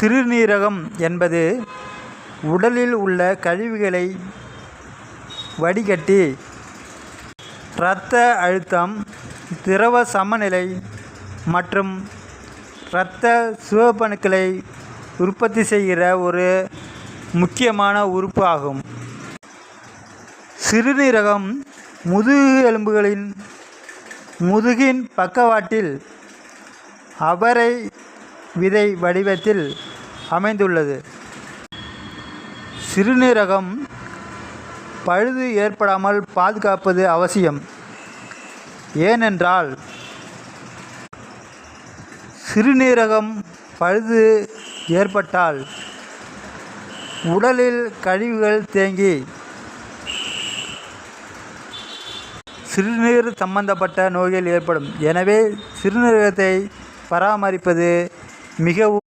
சிறுநீரகம் என்பது உடலில் உள்ள கழிவுகளை வடிகட்டி இரத்த அழுத்தம் திரவ சமநிலை மற்றும் இரத்த சிவப்பணுக்களை உற்பத்தி செய்கிற ஒரு முக்கியமான உறுப்பு ஆகும். சிறுநீரகம் முதுகு எலும்புகளின் முதுகின் பக்கவாட்டில் அவரை விதை வடிவத்தில் அமைந்துள்ளது. சிறுநீரகம் பழுது ஏற்படாமல் பாதுகாப்பது அவசியம். ஏனென்றால் சிறுநீரகம் பழுது ஏற்பட்டால் உடலில் கழிவுகள் தேங்கி சிறுநீர் சம்பந்தப்பட்ட நோய்கள் ஏற்படும். எனவே சிறுநீரகத்தை பராமரிப்பது மிகவும்